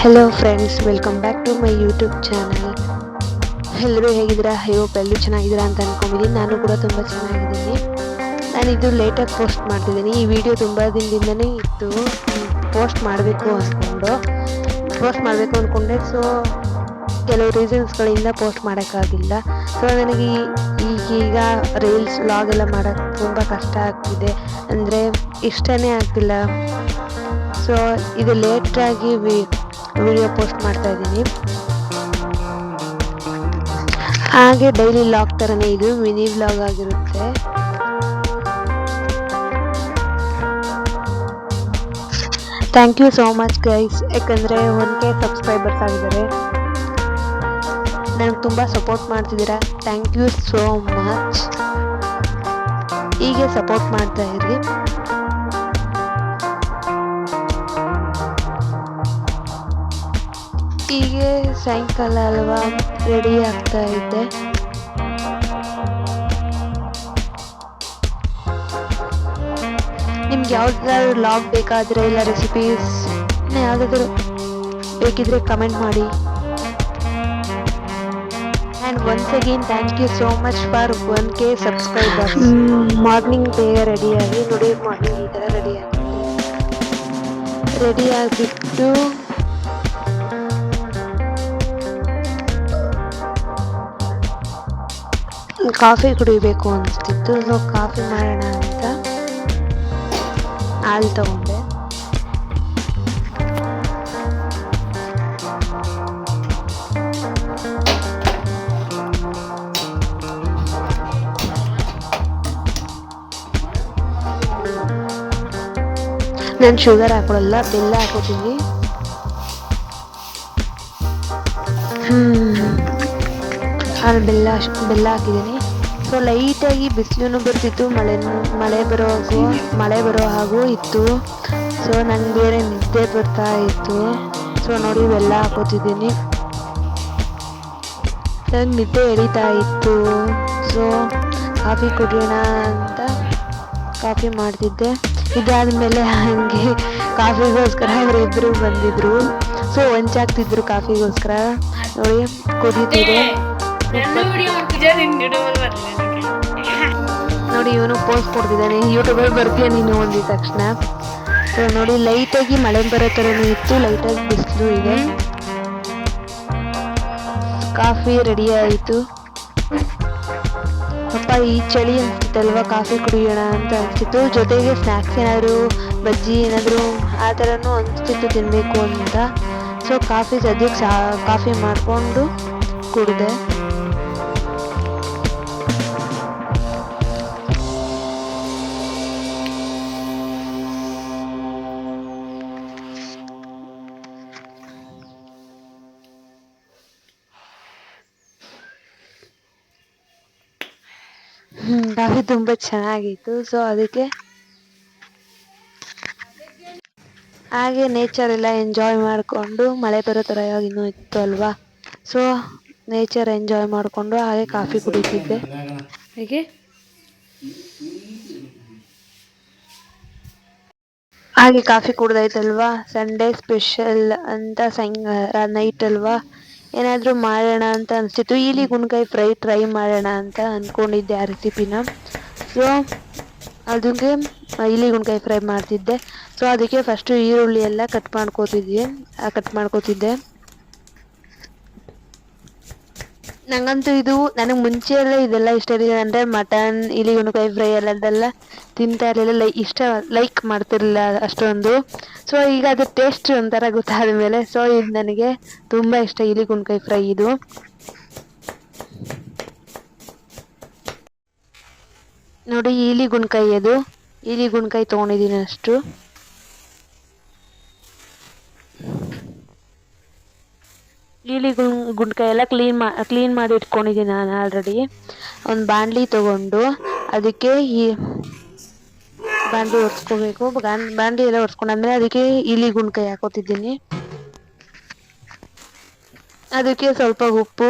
Hello friends welcome back to my YouTube channel ಎಲ್ಲರೂ ಹೇಗಿದ್ದೀರಾ? ಅಯ್ಯೋ ಎಲ್ಲರೂ ಚೆನ್ನಾಗಿದ್ದೀರಾ ಅಂತ ಅನ್ಕೊಂಡಿದ್ದೀನಿ. ನಾನು ಕೂಡ ತುಂಬ ಚೆನ್ನಾಗಿದ್ದೀನಿ. ನಾನು ಇದು ಲೇಟಾಗಿ ಪೋಸ್ಟ್ ಮಾಡ್ತಿದ್ದೀನಿ. ಈ ವಿಡಿಯೋ ತುಂಬ ದಿನದಿಂದನೇ ಇತ್ತು. ಪೋಸ್ಟ್ ಮಾಡಬೇಕು ಅಂದ್ಕೊಂಡು ಪೋಸ್ಟ್ ಮಾಡಬೇಕು ಅಂದ್ಕೊಂಡೆ ಸೊ ಕೆಲವು ರೀಸನ್ಸ್ಗಳಿಂದ ಪೋಸ್ಟ್ ಮಾಡೋಕ್ಕಾಗಿಲ್ಲ. ಸೊ ನನಗೆ ಈಗೀಗ ರೀಲ್ಸ್ ವ್ಲಾಗ್ ಎಲ್ಲ ಮಾಡೋಕ್ಕೆ ತುಂಬ ಕಷ್ಟ ಆಗ್ತಿದೆ. ಅಂದರೆ ಇಷ್ಟನೇ ಆಗ್ತಿಲ್ಲ. ಸೊ ಇದು ಲೇಟಾಗಿ ವಿಡಿಯೋ ಪೋಸ್ಟ್ ಮಾಡ್ತಾ ಇದ್ದೀನಿ. ಹಾಗೆ ಡೈಲಿ ಲಾಗ್ ಥರನೇ ಇದು ಮಿನಿ ವ್ಲಾಗ್ ಆಗಿರುತ್ತೆ. Thank you so much guys ಯಾಕಂದರೆ ಒನ್ ಕೆ ಸಬ್ಸ್ಕ್ರೈಬರ್ಸ್ ಆಗಿದ್ದಾರೆ. ನನಗೆ ತುಂಬ ಸಪೋರ್ಟ್ ಮಾಡ್ತಿದ್ದೀರಾ? ಥ್ಯಾಂಕ್ ಯು ಸೋ ಮಚ್ ಹೀಗೆ ಸಪೋರ್ಟ್ ಮಾಡ್ತಾ ಇರಿ. ಸಾಯಂಕಾಲ ಅಲ್ವಾ? ರೆಡಿ ಆಗ್ತಾ ಇದ್ದೆ ನಿಮ್ಗೆ ಯಾವ್ದಾದ್ರು ಲಾಗ್ ಬೇಕಾದರೆ ಇಲ್ಲ ರೆಸಿಪೀಸ್ ಯಾವುದಾದ್ರು ಬೇಕಿದ್ರೆ ಕಮೆಂಟ್ ಮಾಡಿ. And once again thank you so much for one K subscriber morning ಬೇಗ ರೆಡಿಯಾಗಿ ನೋಡಿ ಮಾರ್ನಿಂಗ್ ಈ ಥರ ರೆಡಿ ಆಗುತ್ತೆ ಕಾಫಿ ಕುಡಿಬೇಕು ಅನಿಸ್ತಿತ್ತು ಸೊ ಕಾಫಿ ಮಾಡೋಣ ಅಂತ ಹಾಲು ತಗೊಂಡೆ. ನಾನು ಶುಗರ್ ಹಾಕೊಳ್ಳಲ್ಲ ಬೆಲ್ಲ ಹಾಕೋತೀನಿ. ಹ್ಮ್. ಅಲ್ಲಿ ಬೆಲ್ಲ ಬೆಲ್ಲ ಹಾಕಿದ್ದೀನಿ ಸೊ ಲೈಟಾಗಿ ಬಿಸಿಲು ಬರ್ತಿತ್ತು ಮಳೆ ಮಳೆ ಬರೋ ಹಾಗೂ, ಮಳೆ ಬರೋ ಹಾಗೂ ಇತ್ತು. ಸೊ ನನಗೆ ಬೇರೆ ನಿದ್ದೆ ಬರ್ತಾ ಇತ್ತು. ಸೊ ನೋಡಿ ಇವೆಲ್ಲ ಹಾಕೋತಿದ್ದೀನಿ. ನಂಗೆ ನಿದ್ದೆ ಎಳಿತಾ ಇತ್ತು. ಸೊ ಕಾಫಿ ಕುಡಿಯೋಣ ಅಂತ ಕಾಫಿ ಮಾಡ್ತಿದ್ದೆ. ಇದಾದ್ಮೇಲೆ ಹಾಗೆ ಕಾಫಿಗೋಸ್ಕರ ಅವರಿಬ್ಬರು ಬಂದಿದ್ರು. ಸೊ ಹೊಂಚಾಗ್ತಿದ್ರು ಕಾಫಿಗೋಸ್ಕರ. ನೋಡಿ ಕುದೀತಿದೆ ನೋಡಿ ಇವನು ಪೋಸ್ಟ್ ಕೊಡ್ತಿದ್ದಾನೆ. ಯೂಟ್ಯೂಬಲ್ಲಿ ಬರ್ತೀಯ ನೀನು ಒಂದಿದ ತಕ್ಷಣ. ಸೊ ನೋಡಿ ಲೈಟಾಗಿ ಮಳೆ ಬರೋ ಥರನೂ ಇತ್ತು. ಲೈಟಾಗಿ ಬಿಸಿಲು ಇದೆ. ಕಾಫಿ ರೆಡಿ ಆಯಿತು. ಅಪ್ಪ ಈ ಚಳಿ ಅನ್ಸುತ್ತಲ್ವ? ಕಾಫಿ ಕುಡಿಯೋಣ ಅಂತ ಅನಿಸ್ತಿತ್ತು ಜೊತೆಗೆ ಸ್ನ್ಯಾಕ್ಸ್ ಏನಾದರೂ ಬಜ್ಜಿ ಏನಾದರೂ ಆ ಥರನೂ ಅನಿಸ್ತಿತ್ತು ತಿನ್ನಬೇಕು ಅಂತ. ಸೊ ಕಾಫಿ ಸದ್ಯಕ್ಕೆ ಸಾ ಕಾಫಿ ಮಾಡಿಕೊಂಡು ಕುಡಿದೆ. ಕಾಫಿ ತುಂಬ ಚೆನ್ನಾಗಿತ್ತು ಸೊ ಅದಕ್ಕೆ ಹಾಗೆ ನೇಚರ್ ಎಲ್ಲ ಎಂಜಾಯ್ ಮಾಡಿಕೊಂಡು ಮಳೆ ಬರೋ ಥರ ಯಾವಾಗ ಇನ್ನೂ ಇತ್ತು ಅಲ್ವಾ? ಸೊ ನೇಚರ್ ಎಂಜಾಯ್ ಮಾಡಿಕೊಂಡು ಹಾಗೆ ಕಾಫಿ ಕುಡಿತಿದ್ದೆ. ಹೇಗೆ? ಹಾಗೆ ಕಾಫಿ ಕುಡ್ದಾಯ್ತಲ್ವಾ? ಸಂಡೇ ಸ್ಪೆಷಲ್ ಅಂತ ಸಾಯಂಕಾಲ ನೈಟ್ ಅಲ್ವಾ? ಏನಾದರೂ ಮಾಡೋಣ ಅಂತ ಅನಿಸ್ತಿತ್ತು ಈಲಿ ಗುಣಕಾಯಿ ಫ್ರೈ ಟ್ರೈ ಮಾಡೋಣ ಅಂತ ಅಂದ್ಕೊಂಡಿದ್ದೆ ಆ ರೆಸಿಪಿನ. ಸೊ ಅದಕ್ಕೆ ಇಲಿ ಗುಣಕಾಯಿ ಫ್ರೈ ಮಾಡ್ತಿದ್ದೆ. ಸೊ ಅದಕ್ಕೆ ಫಸ್ಟು ಈರುಳ್ಳಿ ಎಲ್ಲ ಕಟ್ ಮಾಡ್ಕೊತಿದ್ದೆ ಕಟ್ ಮಾಡ್ಕೋತಿದ್ದೆ. ನಂಗಂತೂ ಇದು ನನಗೆ ಮುಂಚೆ ಎಲ್ಲ ಇದೆಲ್ಲ ಇಷ್ಟ ಇರಲಿಲ್ಲ. ಅಂದರೆ ಮಟನ್ ಇಲಿ ಗುಣಕಾಯಿ ಫ್ರೈ ಎಲ್ಲದೆಲ್ಲ ತಿಂತಾ ಇರಲಿಲ್ಲ. ಲೈ ಇಷ್ಟ ಲೈಕ್ ಮಾಡ್ತಿರಲಿಲ್ಲ ಅಷ್ಟೊಂದು. ಸೊ ಈಗ ಅದು ಟೇಸ್ಟ್ ಒಂಥರ ಗೊತ್ತಾದ ಮೇಲೆ ಸೊ ಇದು ನನಗೆ ತುಂಬ ಇಷ್ಟ ಇಲಿ ಗುಣಕಾಯಿ ಫ್ರೈ ಇದು. ನೋಡಿ ಇಲಿ ಗುಣಕಾಯಿ ಅದು ಇಲಿ ಗುಣಕಾಯಿ ತೊಗೊಂಡಿದ್ದೀನಿ ಅಷ್ಟು. ಗುಣ್ ಗುಂಡ್ಕಾಯಿ ಎಲ್ಲ ಕ್ಲೀನ್ ಮಾ ಕ್ಲೀನ್ ಮಾಡಿ ಇಟ್ಕೊಂಡಿದ್ದೀನಿ ನಾನು ಆಲ್ರೆಡಿ ಒಂದು ಬಾಣಲಿ ತಗೊಂಡು ಅದಕ್ಕೆ ಈ ಬಾಣಲಿ ಒರೆಸ್ಕೋಬೇಕು. ಬಾಣಲಿ ಎಲ್ಲ ಒರೆಸ್ಕೊಂಡಾದ್ಮೇಲೆ ಅದಕ್ಕೆ ಇಲಿ ಗುಂಡ್ಕಾಯಿ ಹಾಕೋತಿದ್ದೀನಿ. ಅದಕ್ಕೆ ಸ್ವಲ್ಪ ಉಪ್ಪು.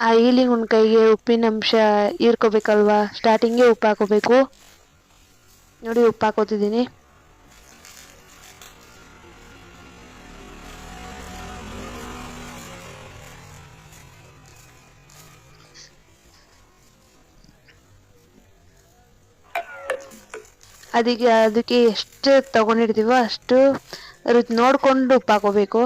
ಆ ಈಲಿ ಗುಂಡ್ಕಾಯಿಗೆ ಉಪ್ಪಿನ ಅಂಶ ಹೀರ್ಕೋಬೇಕಲ್ವಾ? ಸ್ಟಾರ್ಟಿಂಗೇ ಉಪ್ಪು ಹಾಕೋಬೇಕು. ನೋಡಿ ಉಪ್ಪು ಹಾಕೋತಿದ್ದೀನಿ. ಅದಕ್ಕೆ ಅದಕ್ಕೆ ಎಷ್ಟು ತಗೊಂಡಿರ್ತೀವೋ ಅಷ್ಟು ರುಚಿ ನೋಡಿಕೊಂಡು ಉಪ್ಪು ಹಾಕೋಬೇಕು.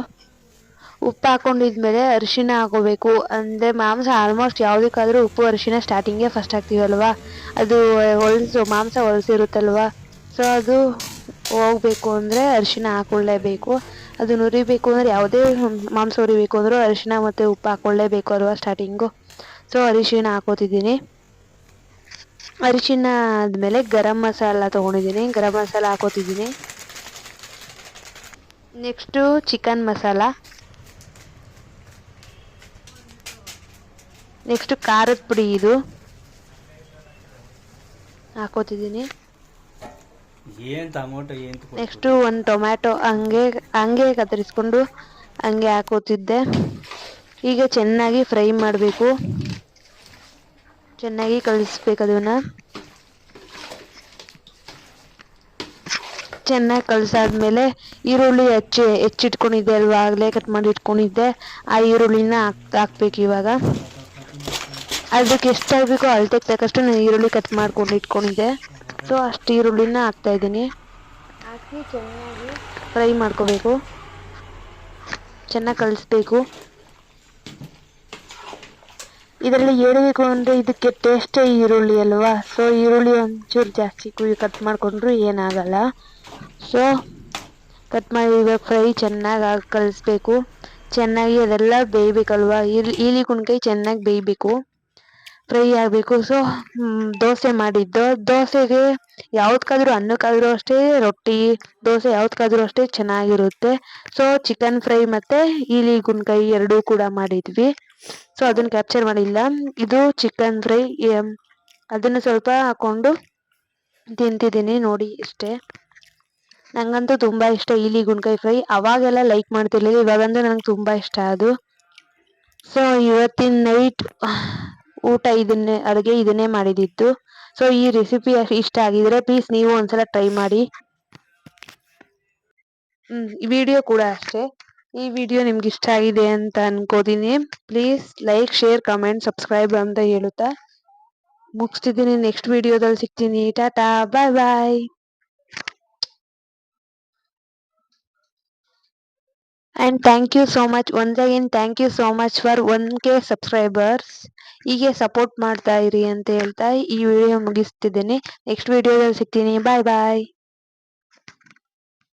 ಉಪ್ಪು ಹಾಕೊಂಡಿದ್ಮೇಲೆ ಅರಿಶಿನ ಹಾಕೋಬೇಕು. ಅಂದರೆ ಮಾಂಸ ಆಲ್ಮೋಸ್ಟ್ ಯಾವುದಕ್ಕಾದರೂ ಉಪ್ಪು ಅರಿಶಿನ ಸ್ಟಾರ್ಟಿಂಗೇ ಫಸ್ಟ್ ಹಾಕ್ತೀವಲ್ವ ಅದು ಹೊಲಸು, ಮಾಂಸ ಹೊಲಸಿರುತ್ತಲ್ವ? ಸೊ ಅದು ಹೋಗ್ಬೇಕು ಅಂದರೆ ಅರಿಶಿನ ಹಾಕೊಳ್ಳೇಬೇಕು. ಅದು ನುರಿಬೇಕು ಅಂದರೆ ಯಾವುದೇ ಮಾಂಸ ಹುರಿಬೇಕು ಅಂದರೂ ಅರಿಶಿನ ಮತ್ತು ಉಪ್ಪು ಹಾಕೊಳ್ಳೇಬೇಕು ಅಲ್ವಾ ಸ್ಟಾರ್ಟಿಂಗು ಸೊ ಅರಿಶಿನ ಹಾಕೋತಿದ್ದೀನಿ. ಅರಿಶಿನ ಆದಮೇಲೆ ಗರಂ ಮಸಾಲ ತೊಗೊಂಡಿದ್ದೀನಿ. Garam masala ಹಾಕೋತಿದ್ದೀನಿ. Next chicken masala. Next ಖಾರದ ಪುಡಿ ಇದು. ಹಾಕೋತಿದ್ದೀನಿ. ನೆಕ್ಸ್ಟು ಒಂದು ಟೊಮ್ಯಾಟೊ ಹಂಗೆ ಹಂಗೆ ಕತ್ತರಿಸ್ಕೊಂಡು ಹಂಗೆ ಹಾಕೋತಿದ್ದೆ. ಈಗ ಚೆನ್ನಾಗಿ ಫ್ರೈ ಮಾಡಬೇಕು. ಚೆನ್ನಾಗಿ ಕಲಿಸ್ಬೇಕು ಅದನ್ನು. ಚೆನ್ನಾಗಿ ಕಲಿಸಾದ್ಮೇಲೆ ಈರುಳ್ಳಿ ಹೆಚ್ಚಿ, ಹೆಚ್ಚಿಟ್ಕೊಂಡಿದ್ದೆ ಅಲ್ವಾ? ಆಗಲೇ ಕಟ್ ಮಾಡಿ ಇಟ್ಕೊಂಡಿದ್ದೆ. ಆ ಈರುಳ್ಳಿನ ಹಾಕ್, ಹಾಕ್ಬೇಕು ಇವಾಗ. ಅದಕ್ಕೆ ಎಷ್ಟು ಆಗಬೇಕೋ ಅಳತೆಗೆ ತಕ್ಕಷ್ಟು ನಾನು ಈರುಳ್ಳಿ ಕಟ್ ಮಾಡ್ಕೊಂಡು ಇಟ್ಕೊಂಡಿದ್ದೆ. ಸೊ ಅಷ್ಟು ಈರುಳ್ಳಿನ ಹಾಕ್ತಾ ಇದ್ದೀನಿ. ಹಾಕಿ ಚೆನ್ನಾಗಿ ಫ್ರೈ ಮಾಡ್ಕೋಬೇಕು. ಚೆನ್ನಾಗಿ ಕಲಿಸ್ಬೇಕು. ಇದರಲ್ಲಿ ಹೇಳಬೇಕು ಅಂದರೆ ಇದಕ್ಕೆ ಟೇಸ್ಟೇ ಈರುಳ್ಳಿ ಅಲ್ವಾ? ಸೊ ಈರುಳ್ಳಿ ಒಂಚೂರು ಜಾಸ್ತಿ ಕುಯ್ ಕಟ್ ಮಾಡಿಕೊಂಡ್ರು ಏನಾಗಲ್ಲ. ಸೊ ಕಟ್ ಮಾಡಿ ಈಗ ಫ್ರೈ ಚೆನ್ನಾಗಿ ಕಲಿಸ್ಬೇಕು. ಚೆನ್ನಾಗಿ ಅದೆಲ್ಲ ಬೇಯಬೇಕಲ್ವಾ? ಈಲಿ ಈಲಿ ಕುಣ್ಕಾಯಿ ಚೆನ್ನಾಗಿ ಬೇಯಬೇಕು. ಫ್ರೈ ಆಗಬೇಕು. ಸೊ ದೋಸೆ ಮಾಡಿದ್ದು. ದೋಸೆಗೆ ಯಾವ್ದಕ್ಕಾದ್ರೂ ಅನ್ನಕ್ಕಾದ್ರೂ ಅಷ್ಟೇ ರೊಟ್ಟಿ, ದೋಸೆ ಯಾವ್ದಕ್ಕಾದ್ರೂ ಅಷ್ಟೇ ಚೆನ್ನಾಗಿರುತ್ತೆ. ಸೊ ಚಿಕನ್ ಫ್ರೈ ಮತ್ತು ಈಲಿ ಗುಣ್ಕಾಯಿ ಎರಡೂ ಕೂಡ ಮಾಡಿದ್ವಿ. ಸೊ ಅದನ್ನು ಕ್ಯಾಪ್ಚರ್ ಮಾಡಿಲ್ಲ. ಇದು ಚಿಕನ್ ಫ್ರೈ ಅದನ್ನು ಸ್ವಲ್ಪ ಹಾಕ್ಕೊಂಡು ತಿಂತಿದ್ದೀನಿ ನೋಡಿ ಇಷ್ಟೇ. ನನಗಂತೂ ತುಂಬ ಇಷ್ಟ ಇಲಿ ಗುಣ್ಕಾಯಿ ಫ್ರೈ ಅವಾಗೆಲ್ಲ ಲೈಕ್ ಮಾಡ್ತಿರ್ಲಿಲ್ಲ ಇವಾಗಂತೂ ನನಗೆ ತುಂಬ ಇಷ್ಟ ಅದು. ಸೊ ಇವತ್ತಿನ ನೈಟ್ ಊಟ ಇದನ್ನೇ, ಅಡುಗೆ ಇದನ್ನೇ ಮಾಡಿದಿತ್ತು ಸೊ ಈ ರೆಸಿಪಿ ಇಷ್ಟ ಆಗಿದ್ರೆ ಪ್ಲೀಸ್ ನೀವು ಒಂದ್ಸಲ ಟ್ರೈ ಮಾಡಿ. ಹ್ಮ್ ವಿಡಿಯೋ ಕೂಡ ಅಷ್ಟೇ. ಈ ವಿಡಿಯೋ ನಿಮ್ಗೆ ಇಷ್ಟ ಆಗಿದೆ ಅಂತ ಅನ್ಕೋತೀನಿ. Please like share comment subscribe ಅಂತ ಹೇಳುತ್ತಾ. ಮುಗಿಸ್ತಿದ್ದೀನಿ ನೆಕ್ಸ್ಟ್ ವಿಡಿಯೋದಲ್ಲಿ ಸಿಗ್ತೀನಿ. Tata bye bye and thank you so much once again thank you so much for one K subscribers ಹೀಗೆ ಸಪೋರ್ಟ್ ಮಾಡ್ತಾ ಇರಿ ಅಂತ ಹೇಳ್ತಾ ಈ ವಿಡಿಯೋ ಮುಗಿಸ್ತಿದ್ದೀನಿ. ನೆಕ್ಸ್ಟ್ ವಿಡಿಯೋದಲ್ಲಿ ಸಿಗ್ತೀನಿ. ಬಾಯ್ ಬಾಯ್